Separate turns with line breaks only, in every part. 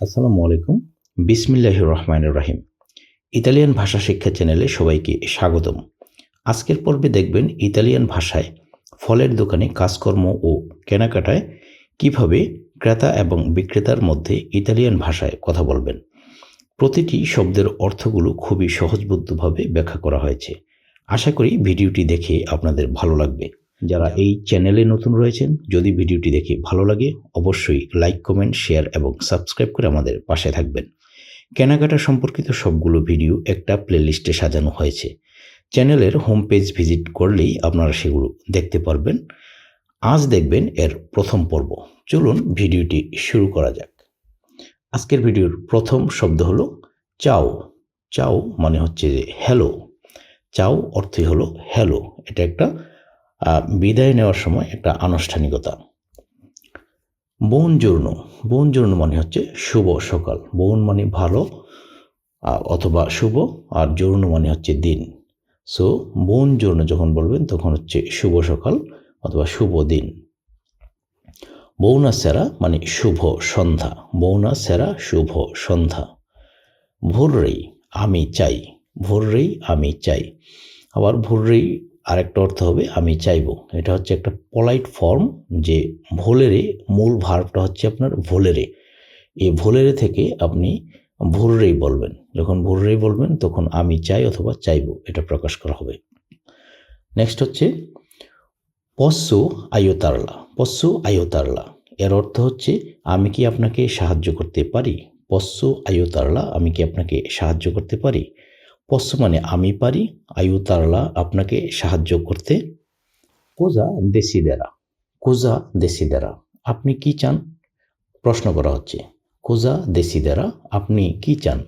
আসসালামু আলাইকুম। বিসমিল্লাহ রহমান রাহিম। ইতালিয়ান ভাষা শিক্ষা চ্যানেলে সবাইকে স্বাগতম। আজকের পর্বে দেখবেন ইতালিয়ান ভাষায় ফলের দোকানে কাজকর্ম ও কেনাকাটায় কীভাবে ক্রেতা এবং বিক্রেতার মধ্যে ইতালিয়ান ভাষায় কথা বলবেন। প্রতিটি শব্দের অর্থগুলো খুবই সহজবোধ্যভাবে ব্যাখ্যা করা হয়েছে। আশা করি ভিডিওটি দেখে আপনাদের ভালো লাগবে। যারা এই চ্যানেলে নতুন রয়েছেন যদি ভিডিওটি দেখে ভালো লাগে অবশ্যই লাইক কমেন্ট শেয়ার এবং সাবস্ক্রাইব করে আমাদের পাশে থাকবেন। কেনাকাটা সম্পর্কিত সবগুলো ভিডিও একটা প্লেলিস্টে সাজানো হয়েছে। চ্যানেলের হোম পেজ ভিজিট করলেই আপনারা সেগুলো দেখতে পারবেন। আজ দেখবেন এর প্রথম পর্ব। চলুন ভিডিওটি শুরু করা যাক। আজকের ভিডিওর প্রথম শব্দ হলো চাও। চাও মানে হচ্ছে যে হ্যালো চাও অর্থই হলো হ্যালো এটা একটা বিদায় নেওয়ার সময় একটা আনুষ্ঠানিকতা। বন জোর্ণ। বন জোর্ণ মানে হচ্ছে শুভ সকাল। বন মানে ভালো অথবা শুভ, আর জোর্ণ মানে হচ্ছে দিন। সো বন জোর্ণ যখন বলবেন, তখন হচ্ছে শুভ সকাল অথবা শুভ দিন। বৌনা সেরা মানে শুভ সন্ধ্যা। বৌনা সেরা শুভ সন্ধ্যা। ভোররেই আমি চাই। ভোররেই আমি চাই। আবার ভোররেই আরেকটা অর্থ হবে আমি চাইব। এটা হচ্ছে একটা পলাইট ফর্ম যে ভোলেরে, মূল ভার্বটা হচ্ছে আপনার ভোলেরে। এই ভোলেরে থেকে আপনি ভোররেই বলবেন। যখন ভোররেই বলবেন, তখন আমি চাই অথবা চাইব, এটা প্রকাশ করা হবে। নেক্সট হচ্ছে পস্সু আয়োতারলা পস্সু আয়োতারলা এর অর্থ হচ্ছে, আমি কি আপনাকে সাহায্য করতে পারি? পস্সু আয়োতারলা আমি কি আপনাকে সাহায্য করতে পারি? পস্সু মানে আমি পারি, আয়ু তারলা আপনাকে সাহায্য করতে। কোজা দেশিদেরা কোজা দেশিদেরা আপনি কি চান? প্রশ্ন করা হচ্ছে, কোজা দেশিদেরা আপনি কি চান?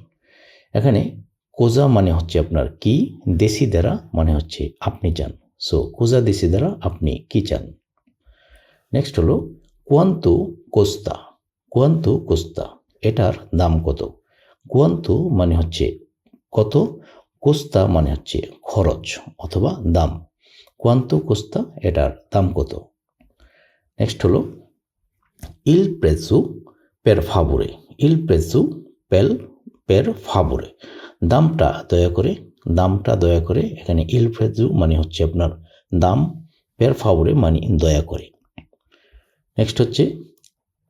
এখানে কোজা মানে হচ্ছে আপনার কি দেশিদেরা মানে হচ্ছে আপনি চান। সো কোজা দেশিদেরা আপনি কি চান? নেক্সট হলো, কোয়ান্তু কোস্তা কোয়ান্তু কোস্তা, এটার দাম কত? কোয়ান্তু মানে হচ্ছে কত? কোস্তা মানে হচ্ছে খরচ অথবা দাম। কোয়ান্তু কোস্তা, এটার দাম কত? নেক্সট হলো, ইল প্রেসু পের ফাবুরে। ইল প্রেসু পেল পের ফাবুরে। দামটা দয়া করে, দামটা দয়া করে, এখানে ইল প্রেসু মানে হচ্ছে আপনার দাম, পের ফাবুরে মানে দয়া করে। নেক্সট হচ্ছে,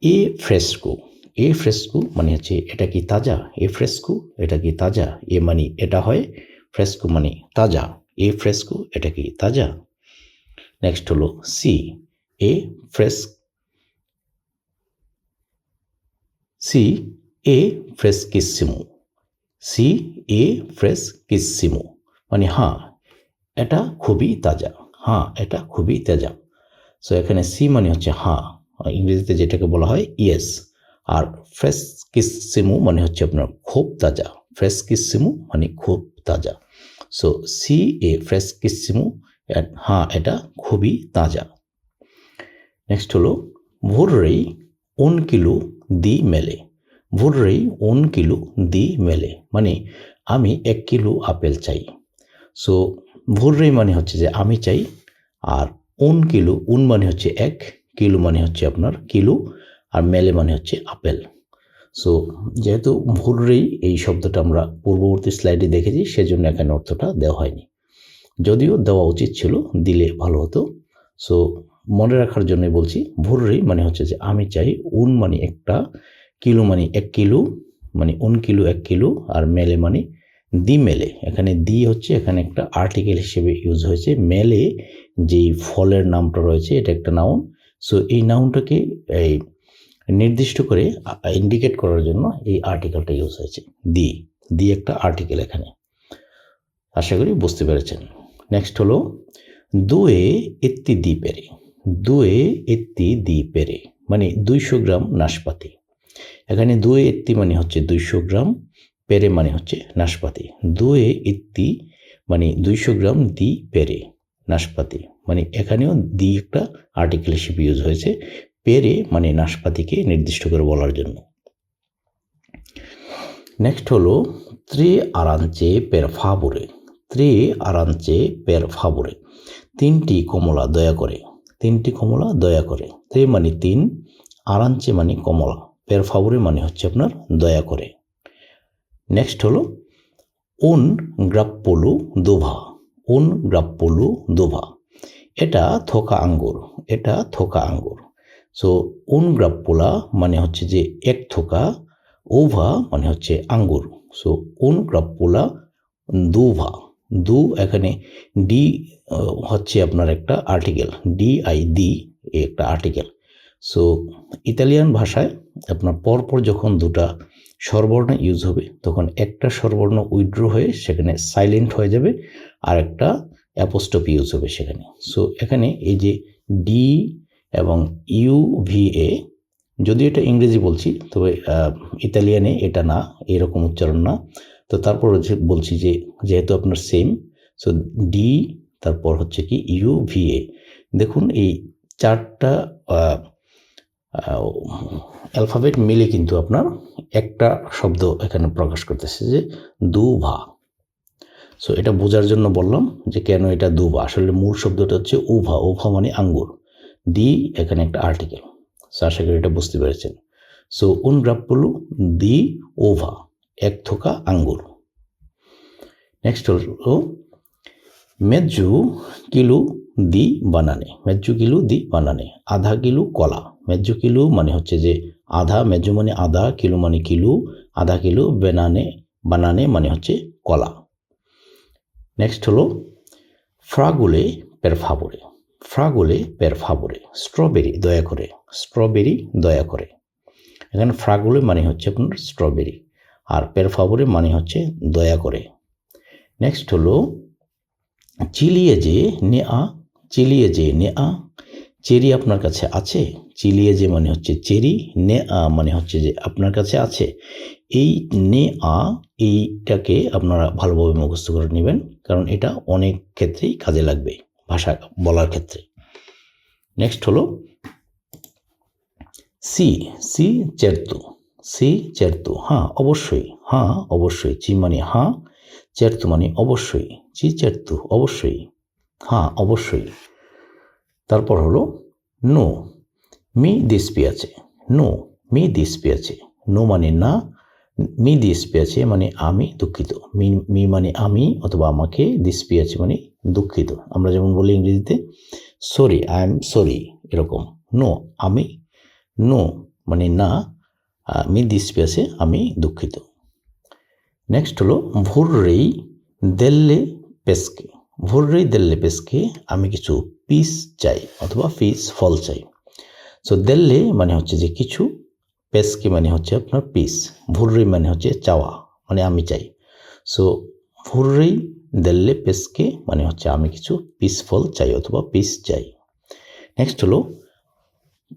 এ ফ্রেস্কো। এ ফ্রেস্কো মানে হচ্ছে এটা কি তাজা? এ ফ্রেস্কো, এটা কি তাজা? এ মানে এটা হয় ফ্রেস্কো মানে তাজা। এ ফ্রেস্কো, এটা কি তাজা? নেক্সট হলো সি এ ফ্রেস সি এ ফ্রেসকিসিমো। সি এ ফ্রেসকিসিমো। মানে হ্যাঁ এটা খুবই তাজা। হ্যাঁ এটা খুবই তাজা। সো এখানে সি মানে হচ্ছে হ্যাঁ। ইংরেজিতে যেটাকে বলা হয় ইয়েস আর ফ্রেশ কিসিমু মানে হচ্ছে আপনার খুব তাজা। ফ্রেশ কিসিমু মানে খুব তাজা। সো সি এ ফ্রেশ কিসিমু হ্যাঁ এটা খুবই তাজা। নেক্সট হলো, ভোররেই উন কিলো দি মেলে। ভোররেই উন কিলো দি মেলে। মানে আমি এক কিলো আপেল চাই। সো ভোররেই মানে হচ্ছে যে আমি চাই, আর উন কিলো, উন মানে হচ্ছে এক, কিলো মানে হচ্ছে আপনার কিলো আর মেলে মানে হচ্ছে আপেল। সো যেহেতু ভুলরেই এই শব্দটা আমরা পূর্ববর্তী স্লাইডে দেখেছি, সেজন্য এখানে অর্থটা দেওয়া হয়নি। যদিও দেওয়া উচিত ছিল, দিলে ভালো হতো। সো মনে রাখার জন্য বলছি ভুলরেই মানে হচ্ছে যে আমি চাই উন মানে একটা, কিলো মানে এক কিলো মানে উন কিলো এক কিলো, আর মেলে মানে দি মেলে। এখানে দি হচ্ছে, এখানে একটা আর্টিকেল হিসেবে ইউজ হয়েছে, মেলে যেই ফলের নামটা রয়েছে, এটা একটা নাউন সো এই নাউনটাকে এই নির্দিষ্ট করে ইন্ডিকেট করার জন্য এই আর্টিকেলটা ইউজ হয়েছে। দি দি একটা আর্টিকেল এখানে। আশা করি বুঝতে পেরেছেন। নেক্সট হলো, দুয়ে এত্তি দি পেরে দুয়ে এত্তি দি পেরে মানে দুইশো গ্রাম নাশপাতি। এখানে দুয়ে এত্তি মানে হচ্ছে দুইশো গ্রাম, পেরে মানে হচ্ছে নাশপাতি। দুয়ে এত্তি মানে দুইশো গ্রাম দি পেরে নাশপাতি। মানে এখানেও দি একটা আর্টিকেল হিসেবে ইউজ হয়েছে। পেরে মানে নাশপাতিকে নির্দিষ্ট করে বলার জন্য। নেক্সট হলো, ত্রে আরাঞ্চে পের ফাবুরে। ত্রে আরাঞ্চে পের ফাবুরে। তিনটি কমলা দয়া করে। তিনটি কমলা দয়া করে। ত্রে মানে তিন, আরাঞ্চে মানে কমলা। পের ফাবরে মানে হচ্ছে আপনার দয়া করে। নেক্সট হলো উন গ্রাপ্পলু দোভা। উন গ্রাপ্পলু দোভা। এটা থোকা আঙ্গুর। এটা থোকা আঙ্গুর। সো উন গ্রাপ্পোলা মানে হচ্ছে যে এক থোকা ওভা মানে হচ্ছে আঙ্গুর। সো উন গ্রাপ্পোলা দুভা দু এখানে ডি হচ্ছে আপনার একটা আর্টিকেল ডি আই দি একটা আর্টিকেল সো ইতালিয়ান ভাষায় আপনার পরপর যখন দুটা স্বরবর্ণ ইউজ হবে, তখন একটা স্বরবর্ণ উইড্রো হয়ে সেখানে সাইলেন্ট হয়ে যাবে আর একটা অ্যাপোস্টপ ইউজ হবে সেখানে। সো এখানে এই যে ডি এবং ইউ ভি এ যদিও এটা ইংরেজি বলছি, তবে ইতালিয়ানে এটা না, এরকম উচ্চারণ না। তো তারপর বলছি যে, যেহেতু আপনার সেম সো ডি তারপর হচ্ছে কি ইউ ভি এ দেখুন, এই চারটা অ্যালফাবেট মিলে কিন্তু আপনার একটা শব্দ এখানে প্রকাশ করতেছে যে দুভা। সো এটা বোঝার জন্য বললাম যে কেন এটা দুভা? আসলে মূল শব্দটা হচ্ছে উভা। উভা মানে আঙ্গুর। দি এখানে একটা আর্টিকেল সো আশা করি এটা বুঝতে পেরেছেন। সো উন গ্রাপ্পলু দি ওভা এক থোকা আঙ্গুর নেক্সট হলো মেজ্জু কিলু দি বানানে মেজ্জু কিলু দি বানানে আধা কিলো কলা মেজ্জু কিলো মানে হচ্ছে যে আধা মেজ্জু মানে আধা কিলো মানে কিলো আধা কিলো বেনানে বানানে মানে হচ্ছে কলা। নেক্সট হলো ফ্রাগুলে পের ফাবরে ফ্রাগুলে পের ফাবরে স্ট্রবেরি দয়া করে, স্ট্রবেরি দয়া করে। এখানে ফ্রাগোলে মানে হচ্ছে আপনার স্ট্রবেরি, আর পের ফাবরে মানে হচ্ছে দয়া করে। নেক্সট হলো, চিলিয়ে যে নে আ চিলিয়ে যে নেআ চেরি আপনার কাছে আছে? চিলিয়ে যে মানে হচ্ছে চেরি নে আ মানে হচ্ছে যে আপনার কাছে আছে। এই নে আ এইটাকে আপনারা ভালোভাবে মুখস্থ করে নেবেন, কারণ এটা অনেক ক্ষেত্রেই কাজে লাগবে। ভাষা বলার ক্ষেত্রে। নেক্সট হলো সি সি চেরতু সি চেরতু হ্যাঁ অবশ্যই হ্যাঁ অবশ্যই, চি মানে হ্যাঁ চেরতু মানে অবশ্যই, চি চেরতু অবশ্যই হ্যাঁ অবশ্যই। তারপর হলো নো মি দিসপিয়াছে নো মি দিসপিয়াছে নো মানে না, মি দিসপিয়াছে মানে আমি দুঃখিত, মি মি মানে আমি অথবা আমাকে দিসপিয়াছে মানে দুঃখিত। আমরা যেমন বলি ইংরেজিতে সরি আই এম সরি এরকম। নো আমি নো মানে না মি দিসপিয়াছে আমি দুঃখিত। নেক্সট হলো, ভোররেই দেল্লে পেস্কে ভোররেই দেল্লে পেসকে আমি কিছু পিস চাই অথবা পিস ফল চাই। সো দেল্লে মানে হচ্ছে যে কিছু পেসকে মানে হচ্ছে আপনার পিস ভোররেই মানে হচ্ছে চাওয়া মানে আমি চাই। সো ভোররেই দেল্লে পেসকে মানে হচ্ছে আমি কিছু পিস ফল চাই অথবা পিস চাই। নেক্সট হলো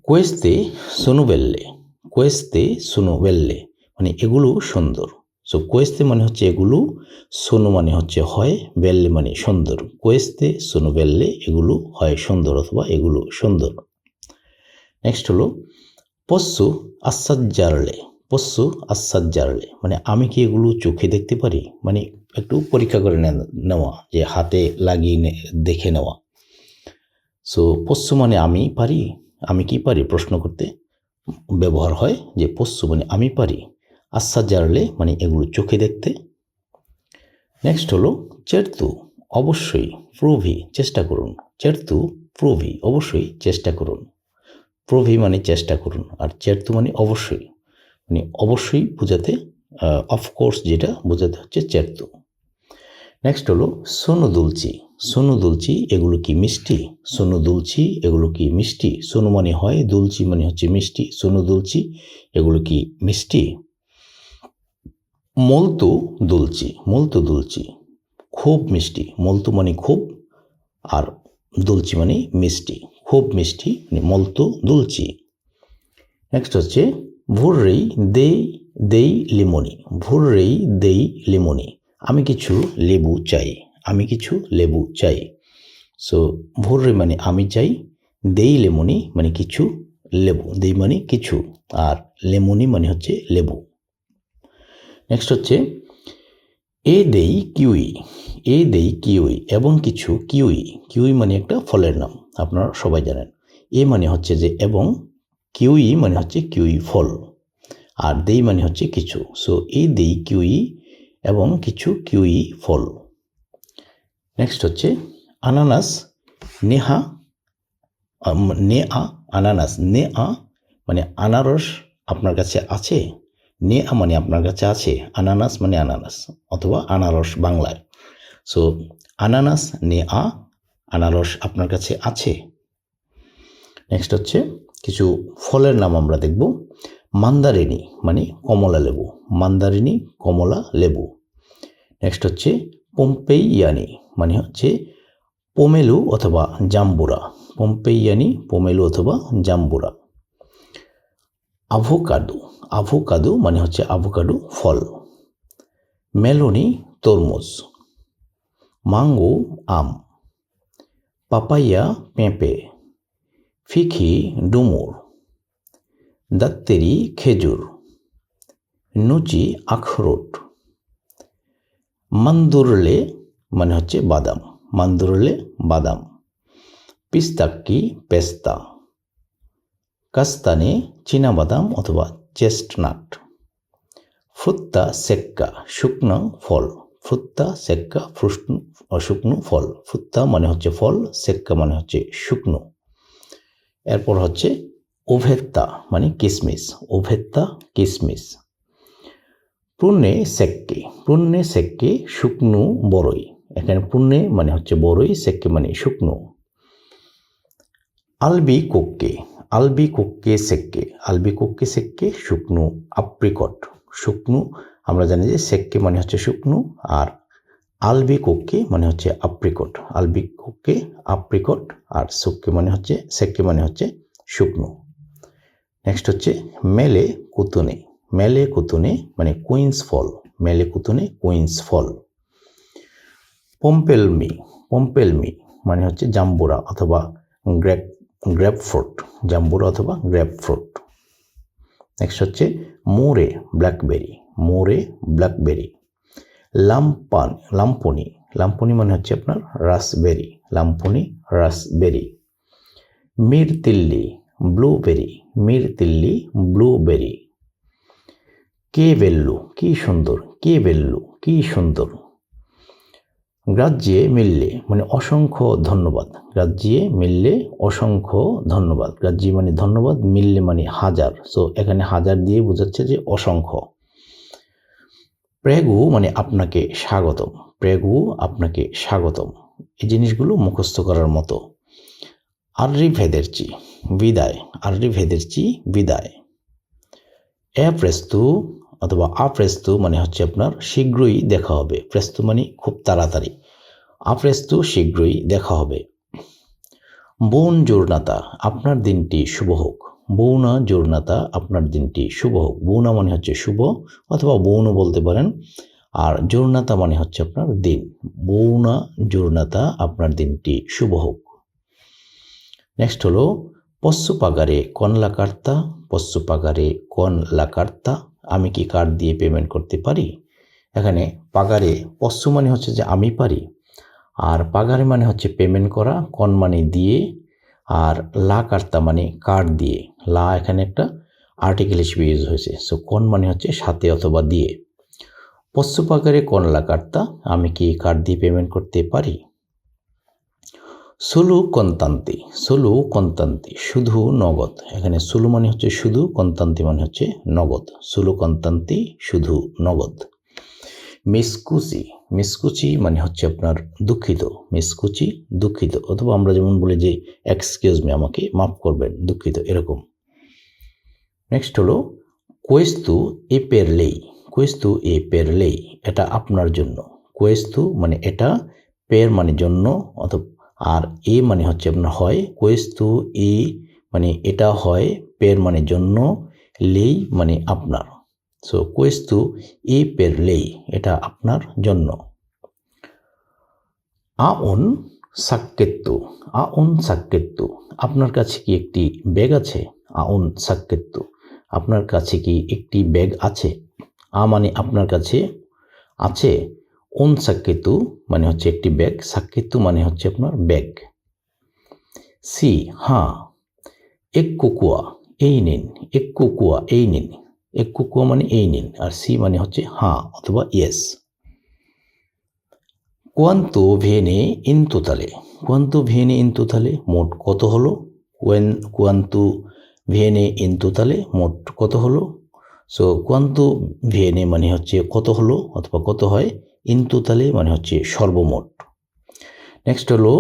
কোয়েস্তে সোনুবেল্লে কোয়েস্তে সোনুবেল্লে মানে এগুলো সুন্দর। সো কোয়েস্তে মানে হচ্ছে এগুলো সোনু মানে হচ্ছে হয় বেল্লে মানে সুন্দর। কোয়েস্তে সোনু বেল্লে এগুলো হয় সুন্দর অথবা এগুলো সুন্দর। নেক্সট হলো পশু আশ্চার্যারলে পশু আশ্চার্যারলে মানে আমি কি এগুলো চোখে দেখতে পারি? মানে একটু পরীক্ষা করে নেওয়া, যে হাতে লাগিয়ে দেখে নেওয়া। সো পশু মানে আমি পারি, আমি কি পারি? প্রশ্ন করতে ব্যবহার হয় যে পশু মানে আমি পারি। আশ্বাস আশ্চার্যারলে মানে এগুলো চোখে দেখতে। নেক্সট হলো, চেরতু, অবশ্যই প্রভি, চেষ্টা করুন। চেরতু, প্রভি, অবশ্যই চেষ্টা করুন। প্রভি মানে চেষ্টা করুন, আর চেরতু মানে অবশ্যই। মানে অবশ্যই বোঝাতে অফকোর্স যেটা, বোঝাতে হচ্ছে চেরতু। নেক্সট হলো সোনু দুলচি। সোনু দুলচি এগুলো কি মিষ্টি? সোনু দুলচি এগুলো কি মিষ্টি? সোনু মানে হয়, দুলচি মানে হচ্ছে মিষ্টি। সোনু দুলচি এগুলো কি মিষ্টি? মলতু দুলচি মলতু দুলচি। খুব মিষ্টি। মলতু মানে খুব আর দুলচি মানে মিষ্টি। খুব মিষ্টি মানে মলতু দুলচি। নেক্সট হচ্ছে ভুররেই দেই দেই লিমনি। ভুররেই দেই লিমনি। আমি কিছু লেবু চাই, আমি কিছু লেবু চাই। সো ভুররে মানে আমি চাই, দেই লেমনি মানে কিছু লেবু, দেই মানে কিছু, আর লেমনি মানে হচ্ছে লেবু। নেক্সট হচ্ছে, এ দেই কিউই, এ দেই কিউই এবং কিছু কিউই। কিউই মানে একটা ফলের নাম, আপনারা সবাই জানেন। এ মানে হচ্ছে যে, এবং কিউই মানে হচ্ছে কিউই ফল, আর দেই মানে হচ্ছে কিছু। সো এই দেই কিউই এবং কিছু কিউই ফল। নেক্সট হচ্ছে আনানাস, নেহা নে আ আনানাস। নে আ মানে আনারস আপনার কাছে আছে? নে আ মানে আপনার কাছে আছে। আনানাস মানে আনানাস অথবা আনারস বাংলায়। সো আনানাস নে আ আনারস আপনার কাছে আছে। নেক্সট হচ্ছে কিছু ফলের নাম আমরা দেখব। মান্দারিনী মানে কমলা লেবু। মান্দারিনী কমলা লেবু। নেক্সট হচ্ছে পম্পেইয়ানি মানে হচ্ছে পোমেলু অথবা জাম্বুরা। পম্পেইয়ানি, পোমেলু অথবা জাম্বুরা। আভোকাডো আভোকাডো মানে হচ্ছে আভোকাডো ফল। মেলোনি তরমুজ। মাঙ্গো আম। পাপাইয়া পেঁপে। ফিখি ডুমুর। দাত্তেরি খেজুর, নুচি আখরোট, মান্দুরলে মানে হচ্ছে বাদাম, মান্দুরলে বাদাম, পিস্তাক্কি পেস্তা, কাস্তানে বাদাম অথবা চেস্টনাট ফ্রুত্তা সেক্কা, শুকনো ফল ফ্রুত্তা সেক্কা শুকনো ফল ফ্রুত্তা মানে হচ্ছে ফল, সেক্কা মানে হচ্ছে শুকনো। এরপর হচ্ছে ওভেত্তা মানে কিসমিস, ওভেত্তা, কিসমিস। পুণ্যে সেক্কে পুণ্যে সেক্কে, শুকনো বড়ই এখানে পুণ্যে মানে হচ্ছে বড়ই সেক্কে মানে শুকনো। আলবি কোক্কে আলবি কোক্কে সেক্কে আলবি কোক্কে সেক্কে, শুকনো আপ্রিকট শুকনো, আমরা জানি যে সেক্কে মানে হচ্ছে শুকনো আর আলবি কোক্কে মানে হচ্ছে আপ্রিকট আলবি কোক্কে আপ্রিকট আর সুক্কে মানে হচ্ছে, সেক্কে মানে হচ্ছে শুকনো। নেক্সট হচ্ছে মেলে কুতুনে। মেলে কুতুনে মানে কুইন্স ফল। মেলে কুতুনে কুইন্স ফল। পম্পেলমি। পম্পেলমি মানে হচ্ছে জাম্বুরা অথবা গ্র্যাপ গ্রেপ ফ্রুট জাম্বুরা অথবা গ্রেপ ফ্রুট নেক্সট হচ্ছে মোরে ব্ল্যাকবেরি। মোরে ব্ল্যাকবেরি। লাম্পান, লাম্পনি। লাম্পনি মানে হচ্ছে আপনার রাসবেরি। লাম্পনি, রাসবেরি। মির তিল্লি ব্লুবেরি। মির তিল্লি ব্লুবেরি। কে বেল্লু, কি সুন্দর, কে বেল্লু, কি সুন্দর। গ্রাজ্যে মিললে মানে অসংখ্য ধন্যবাদ। গ্রাজ্যে মিললে অসংখ্য ধন্যবাদ। গ্রাজ্যে মানে ধন্যবাদ, মিললে মানে হাজার। সো এখানে হাজার দিয়ে বোঝাচ্ছে যে অসংখ্য। প্রেগু মানে আপনাকে স্বাগতম। প্রেগু আপনাকে স্বাগতম। এই জিনিসগুলো মুখস্থ করার মতো। আর্রি ভেদেরচি বিদায় আর্রি ভেদেরচি বিদায়। এ প্রেস্তু অথবা আপ্রেস্তু মানে হচ্ছে আপনার শীঘ্রই দেখা হবে। প্রেস্তু মানে খুব তাড়াতাড়ি। আপ্রেস্তু শীঘ্রই দেখা হবে। বৌন জোরনাতা আপনার দিনটি শুভ হোক। বৌনা জোরনাতা আপনার দিনটি শুভ হোক। বৌনা মানে হচ্ছে শুভ অথবা বৌন বলতে পারেন। আর জোরনাতা মানে হচ্ছে আপনার দিন। বৌনা জোরনাতা আপনার দিনটি শুভ হোক। নেক্সট হলো পশ্চু পাগারে কন লাকার্তা পশ্চু পাগারে কন লাকার্তা, আমি কি কার্ড দিয়ে পেমেন্ট করতে পারি? এখানে পাগারে পশ্চু মানে হচ্ছে যে আমি পারি, আর পাগারে মানে হচ্ছে পেমেন্ট করা, কন মানে দিয়ে, আর লা কার্তা মানে কার্ড দিয়ে। লা এখানে একটা আর্টিকেল হিসেবে ইউজ হয়েছে সো কন মানে হচ্ছে সাথে অথবা দিয়ে। পশ্চু পাগারে কন লা কার্তা আমি কি কার্ড দিয়ে পেমেন্ট করতে পারি? সুলু কন্তান্তি সুলু কন্তান্তি, শুধু নগদ। এখানে সুলু মানে হচ্ছে শুধু, কন্তান্তি মানে হচ্ছে নগদ। সুলু কন্তান্তি, শুধু নগদ। মিসকুচি মিসকুচি মানে হচ্ছে আপনার দুঃখিত, মিসকুচি দুঃখিত। অথবা আমরা যেমন বলি যে এক্সকিউজ মি আমাকে মাফ করবেন, দুঃখিত, এরকম। নেক্সট হলো কোয়েস্তু এ পেরলেই কোয়েস্তু এ পেরলেই এটা আপনার জন্য। কোয়েস্তু মানে এটা পের মানে জন্য, অথবা আর এ মানে হচ্ছে আপনার হয় কোয়েস্তু এ মানে এটা হয় পের মানে জন্য, লেই মানে আপনার। সো কোয়েস্তু এ পের লেই, এটা আপনার জন্য। আউন সাক্কেত্তু আউন সাক্কেত্তু। আপনার কাছে কি একটি ব্যাগ আছে? আউন সাক্কেত্তু। আপনার কাছে কি একটি ব্যাগ আছে? আ মানে আপনার কাছে আছে ওন সাক্কেতু মানে হচ্ছে একটি ব্যাগ, সাক্কেতু মানে হচ্ছে আপনার ব্যাগ। সি হ্যাঁ এক কুকুয়া এই নিন এক কুকুয়া এই নিন এক কুয়া মানে এই নিন, আর সি মানে হচ্ছে হ্যাঁ অথবা ইয়েস। কোয়ান্তো ভেনে ইন তোতালে কোয়ান্তো ভেনে ইন তোতালে মোট কত হলো? কোয়েন, কোয়ান্তো ভেনে ইন তোতালে মোট কত হলো? সো কোয়ান্তো ভেনে মানে হচ্ছে কত হলো অথবা কত হয়? ইন তোতালে মানে হচ্ছে সর্বমোট। নেক্সট হলো,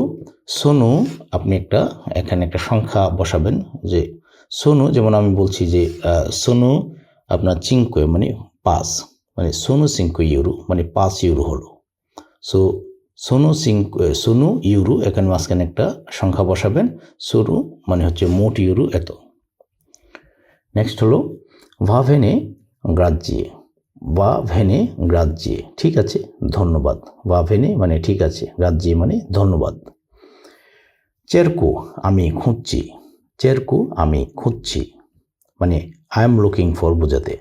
সোনু, আপনি একটা, এখানে একটা সংখ্যা বসাবেন যে, সোনু, যেমন আমি বলছি যে সোনু আপনার চিঙ্কো মানে পাঁচ মানে সোনু চিঙ্কো ইউরো মানে পাঁচ ইউরো হলো। সো সোনু চিঙ্কো সোনু ইউরো, এখানে মাঝখানে একটা সংখ্যা বসাবেন, সোনু মানে হচ্ছে মোট ইউরো এত। নেক্সট হলো, ভাভেনে গ্রাজ্যে বা ভেনে গ্রাজ্যে ঠিক আছে? ধন্যবাদ। বা ভেনে মানে ঠিক আছে গ্রাজ্যে মানে ধন্যবাদ। চেরকু, আমি খুঁজছি। চেরকু, আমি খুঁজছি। মানে আই এম লুকিং ফর বোঝাতে।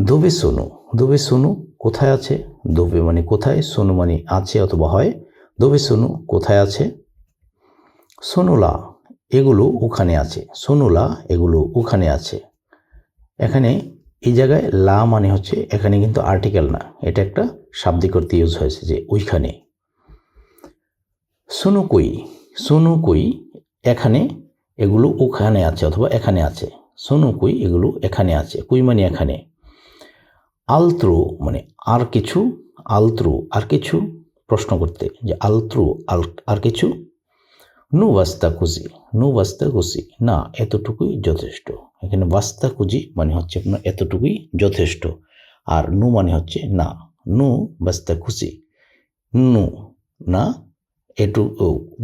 দোবে সোনু দোবে সোনু কোথায় আছে? দোবে মানে কোথায়? সোনু মানে আছে অথবা হয়। দোবে সোনু কোথায় আছে? সোনুলা, এগুলো ওখানে আছে। সোনুলা, এগুলো ওখানে আছে। এখানে এই জায়গায় লা মানে হচ্ছে এখানে কিন্তু আর্টিকেল না। এটা একটা শাব্দিক অর্থে ইউজ হয়েছে যে ওইখানে। সোনু কই সোনু কই, এখানে এগুলো ওখানে আছে অথবা এখানে আছে। সোনু কুই, এগুলো এখানে আছে। কুই মানে এখানে? আলত্রু মানে আর কিছু, আলত্রু, আর কিছু প্রশ্ন করতে। যে আলত্রু, আল, আর কিছু? নু বাস্তা কুজি নু বাস্তা কুজি না, এতটুকুই যথেষ্ট। এখানে বাস্তা কুজি মানে হচ্ছে আপনার এতটুকুই যথেষ্ট। আর নু মানে হচ্ছে না। নু বাস্তা খুশি নু না, এটু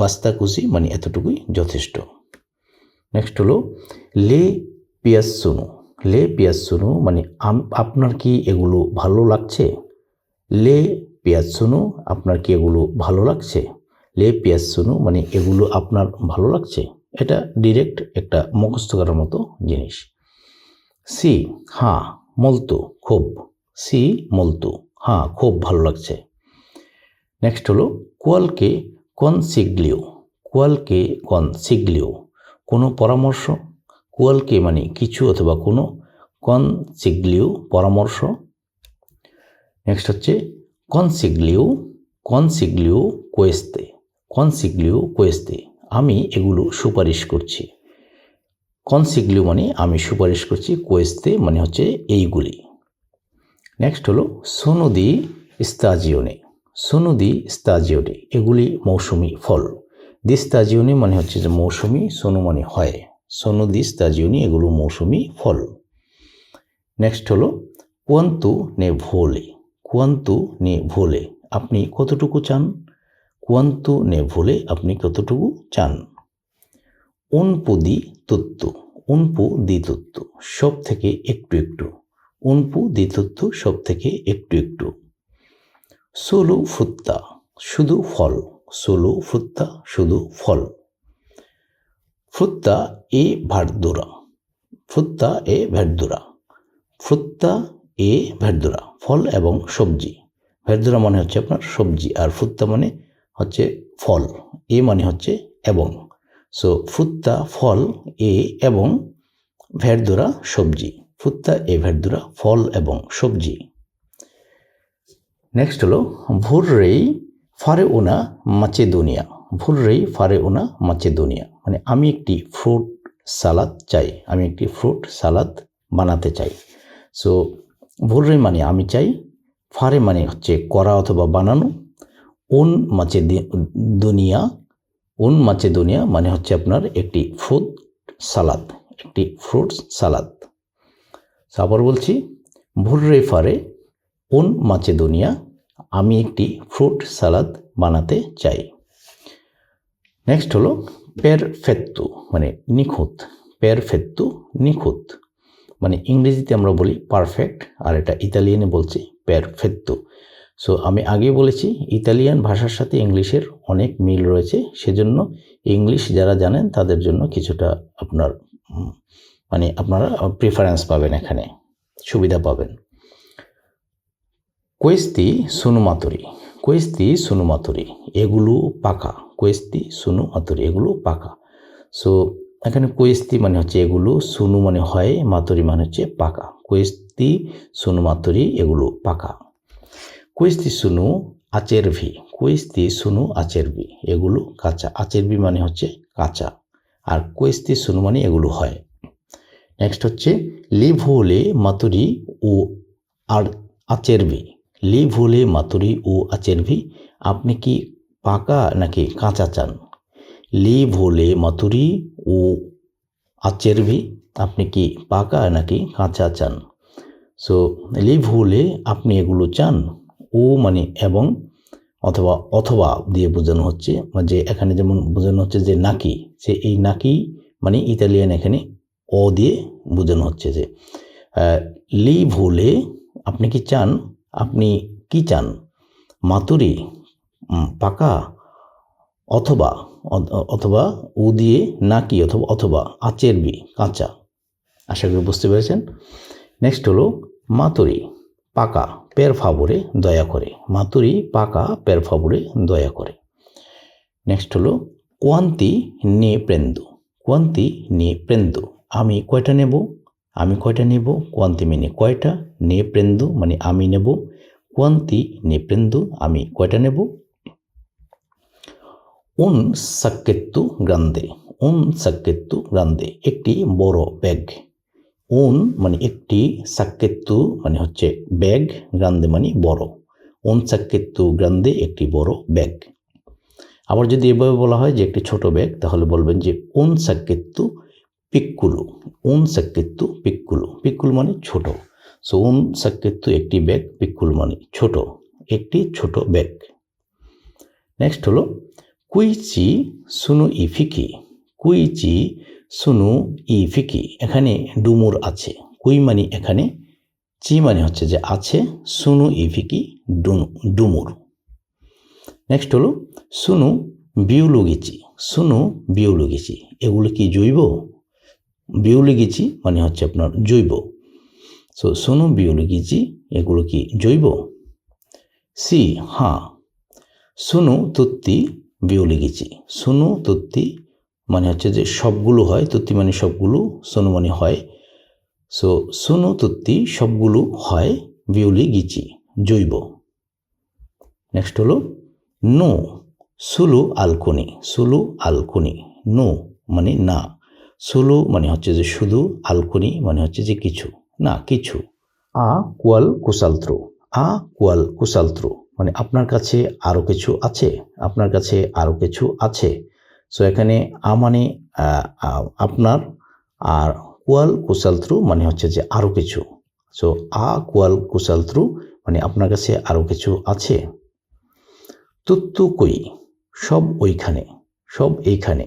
বাস্তা খুশি মানে এতটুকুই যথেষ্ট। নেক্সট হলো লে পিয়াজ সুনু লে পিয়াজ সুনু মানে আপনার কি এগুলো ভালো লাগছে? লে পেঁয়াজ শুনু আপনার কি এগুলো ভালো লাগছে? লে পেঁয়াজ শুনু মানে এগুলো আপনার ভালো লাগছে? এটা ডিরেক্ট একটা মুখস্থ করার মতো জিনিস। সি হ্যাঁ মলতু, খুব। সি মলতু হ্যাঁ খুব ভালো লাগছে। নেক্সট হলো, কোয়ালকে কন সিগলিও কোয়ালকে কন সিগলিও কোনো পরামর্শ? কোয়ালকে মানে কিছু অথবা কোনো কন সিগলিও পরামর্শ? নেক্সট হচ্ছে কনসিগলিও কনসিগলিও কোয়েস্তে। কনসিগলিও কোয়েস্তে। আমি এগুলো সুপারিশ করছি। কনসিগলিও মানে আমি সুপারিশ করছি কোয়েস্তে মানে হচ্ছে এইগুলি। নেক্সট হলো সোনদি স্তাজিওনে। সোনদি স্তাজিওনে, এগুলি মৌসুমি ফল। দিস্তাজিওনি মানে হচ্ছে যে মৌসুমি, সোনু মানে হয়। সোনদি স্তাজিওনি এগুলো মৌসুমি ফল। নেক্সট হলো কোয়ান্তু নে ভোলে। কোয়ান্তু নে ভোলে, আপনি কতটুকু চান? কোয়ান্তু নে ভোলে আপনি কতটুকু চান? উনপু দি তত্ত্ব উনপু দি তত্ত্ব সব থেকে একটু একটু উনপু দি তত্ত্ব সব থেকে একটু একটু। সোলো ফুত্তা, শুধু ফল, সোলো ফুত্তা, শুধু ফল। ফুত্তা এ ভার্দুরা, ফুত্তা এ ভের্দুরা, ফুত্তা এ ভের্দুরা, ফল এবং সবজি। ভের্দুরা মানে হচ্ছে আপনার সবজি, আর ফুত্তা মানে হচ্ছে ফল, এ মানে হচ্ছে এবং। সো ফুত্তা, ফল, এ এবং ভের্দুরা সবজি। ফুত্তা, এ ভের্দুরা ফল এবং সবজি। নেক্সট হলো, ভুররেই ফারে ওনা মাচেদোনিয়া। ভুররেই ফারে ওনা মাচেদোনিয়া। মানে আমি একটি ফ্রুট সালাদ চাই, আমি একটি ফ্রুট সালাদ বানাতে চাই। সো ভুররে মানে আমি চাই, ফারে মানে হচ্ছে করা অথবা বানানো। উন মাচে দুনিয়া, উন মাচে দুনিয়া মানে হচ্ছে আপনার একটি ফ্রুট সালাদ একটি ফ্রুট সালাদ আবার বলছি, ভুররে ফারে উন মাচে দুনিয়া আমি একটি ফ্রুট সালাদ বানাতে চাই। নেক্সট হলো পেরফেত্তু মানে নিখুঁত পেরফেত্তু নিখুঁত। মানে ইংরেজিতে আমরা বলি পারফেক্ট আর এটা ইতালিয়ানে বলছি পেরফেত্তু সো আমি আগে বলেছি, ইতালিয়ান ভাষার সাথে ইংলিশের অনেক মিল রয়েছে, সেজন্য ইংলিশ যারা জানেন তাদের জন্য কিছুটা আপনার মানে আপনারা প্রিফারেন্স পাবেন এখানে, সুবিধা পাবেন। কোয়েস্তি সুনুমাতুরি কোয়েস্তি সুনুমাতুরি এগুলো পাকা কোয়েস্তি সুনুমাতুরি এগুলো পাকা। সো এখানে কোয়েস্তি মানে হচ্ছে এগুলো সুনু মানে হয় মাতুরি মানে হচ্ছে পাকা। কোয়েস্তি সুনু মাতুরি এগুলো পাকা। কোয়েস্তি সুনু আচেরভি কোয়েস্তি সুনু আচেরভি, এগুলো কাঁচা। আচেরভি মানে হচ্ছে কাঁচা, আর কোয়েস্তি সুনু মানে এগুলো হয়। নেক্সট হচ্ছে লিভ হোলে মাতুরি ও আর আচেরভি। লিভ হোলে মাতুরি ও আচেরভি, আপনি কি পাকা নাকি কাঁচা চান? লিভ হোলে মাতুরি ও আচেরভি, আপনি কি পাকা নাকি কাঁচা চান? সো লিভ হলে আপনি এগুলো চান? ও মানে এবং অথবা অথবা দিয়ে বোঝানো হচ্ছে যে এখানে যেমন বোঝানো হচ্ছে যে নাকি, সে এই নাকি মানে ইতালিয়ান এখানে অ দিয়ে বোঝানো হচ্ছে যে লিভ হলে আপনি কি চান? আপনি কি চান? মাতুরি পাকা, অথবা অথবা উ দিয়ে নাকি অথবা অথবা আচের বি, কাঁচা। আশা করি বুঝতে পেরেছেন। নেক্সট হলো মাতুরি। পাকা পের ফাবরে দয়া করে। মাতুরি পাকা পের ফাবরে দয়া করে। নেক্সট হলো, কোয়ান্তি নে প্রেন্দু। কোয়ান্তি নে প্রেন্দু। আমি কয়টা নেব? আমি কয়টা নেব? কোয়ান্তি মানে কয়টা? নে প্রেন্দু মানে আমি নেব। কোয়ান্তি নে প্রেন্দু, আমি কয়টা নেব? উন সাক্কেত্তু গ্রান্দে। উন সাক্কেত্তু গ্রান্দে। একটি বড় ব্যাগ। উন মানে একটি সাক্কেত্তু মানে হচ্ছে ব্যাগ, গ্রান্দে মানে বড়। উন সাক্কেত্তু গ্রান্দে একটি বড় ব্যাগ। আবার যদি এভাবে বলা হয় যে একটি ছোট ব্যাগ, তাহলে বলবেন যে উন সাক্কেত্তু পিক্কুলু। উন সাক্কেত্তু পিক্কুলু। পিক্কুলু মানে ছোট। সো উন সাক্কেত্তু একটি ব্যাগ, পিক্কুলু মানে ছোট। একটি ছোট ব্যাগ। নেক্সট হলো, কুইচি সুনু ইফিকি। কুইচি সুনু ইফিকি এখানে ডুমুর আছে। কুই মানে এখানে, চি মানে হচ্ছে যে আছে, সুনু ইফিকি ডু- ডুমুর। নেক্সট হলো, সুনু, বিউলুগিচি সুনু, বিউলুগিচি, এগুলো কি জৈব? বিউলুগিচি মানে হচ্ছে আপনার জৈব। সো সুনু, বিউলুগিচি, এগুলো কি জৈব? সি হ্যাঁ সুনু, তুত্তি বিউলি গেছি সুনু, তুত্তি মানে হচ্ছে যে সবগুলো হয় তুত্তি মানে সবগুলো, সোনু মানে হয়। সো সুনু তুত্তি সবগুলো হয় বিউলি গিচি, জৈব। নেক্সট হলো, নো, সুলু আলকুনি সুলু আলকুনি, নো মানে না। সুলু মানে হচ্ছে যে শুধু, আলকুনি মানে হচ্ছে যে কিছু, না কিছু। আ কোয়াল কুসালত্রু আ কোয়াল কুসালত্রু মানে আপনার কাছে আরও কিছু আছে, আপনার কাছে আরও কিছু আছে। সো এখানে আ মানে আপনার আর কোয়াল থ্রু মানে হচ্ছে যে আরও কিছু। সো আ কোয়াল থ্রু মানে আপনার কাছে আরও কিছু আছে। তুত্তু কই সব ওইখানে সব এইখানে।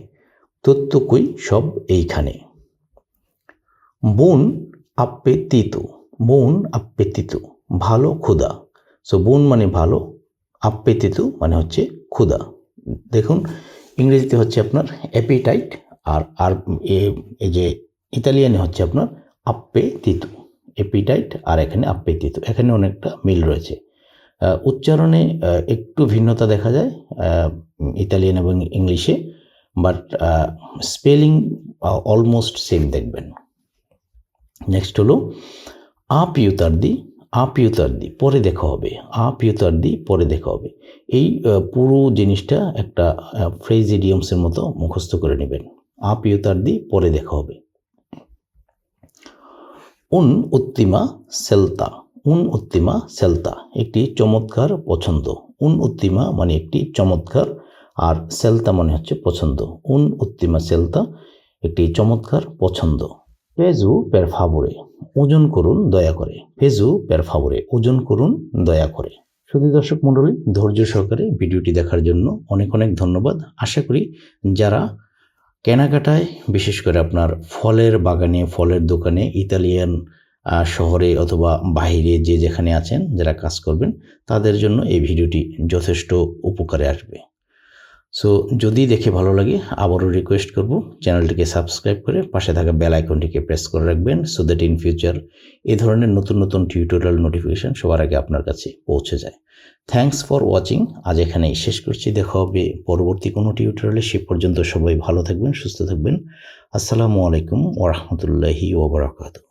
তুত্তু কই সব এইখানে। বোন আপ্পে তিতু বোন আপ্পে তিতু ভালো ক্ষুদা সো বোন মানে ভালো আপ্পে তিতু মানে হচ্ছে ক্ষুদা দেখুন ইংরেজিতে হচ্ছে আপনার অ্যাপিটাইট আর আর এই যে ইতালিয়ানে হচ্ছে আপনার আপ্পে তিতু এপিটাইট আর এখানে আপ্পে তিতু এখানে অনেকটা মিল রয়েছে। উচ্চারণে একটু ভিন্নতা দেখা যায় ইতালিয়ান এবং ইংলিশে বাট স্পেলিং অলমোস্ট সেম দেখবেন। নেক্সট হলো আপ ইউতার্দি আপ ইউতার্দি পরে দেখা হবে। আপ ইউতার্দি পরে দেখা হবে। এই পুরো জিনিসটা একটা ফ্রেজ ইডিয়মসের মতো মুখস্থ করে নেবেন। আপ ইউতার্দি পরে দেখা হবে। উন উত্তিমা সেলতা, উন উত্তিমা সেলতা, একটি চমৎকার পছন্দ। উন উত্তিমা মানে একটি চমৎকার, আর সেলতা মানে হচ্ছে পছন্দ। উন উত্তিমা সেলতা, একটি চমৎকার পছন্দ। পেজু পের ফাবরে। ওজন করুন, দয়া করে। পেজু পের ফাবরে ওজন করুন, দয়া করে। শুধু দর্শক মণ্ডলী, ধৈর্য সহকারে ভিডিওটি দেখার জন্য অনেক অনেক ধন্যবাদ। আশা করি যারা কেনাকাটায়, বিশেষ করে আপনার ফলের বাগানে, ফলের দোকানে, ইতালিয়ান শহরে অথবা বাইরে যে যেখানে আছেন, যারা কাজ করবেন, তাদের জন্য এই ভিডিওটি যথেষ্ট উপকারে আসবে। সো যদি দেখে ভালো লাগে, আবারও রিকোয়েস্ট করব, চ্যানেলটিকে সাবস্ক্রাইব করে পাশে থাকা বেল আইকনটিকে প্রেস করে রাখবেন সো দ্যাট ইন ফিউচার এ ধরনের নতুন নতুন টিউটোরিয়াল নোটিফিকেশন সবার আগে আপনার কাছে পৌঁছে যায়। থ্যাঙ্কস ফর ওয়াচিং আজ এখানেই শেষ করছি। দেখা হবে পরবর্তী কোনো টিউটোরিয়ালে সে পর্যন্ত সবাই ভালো থাকবেন, সুস্থ থাকবেন। আসসালামু আলাইকুম ওরহমতুল্লাহি ওবরাকাতু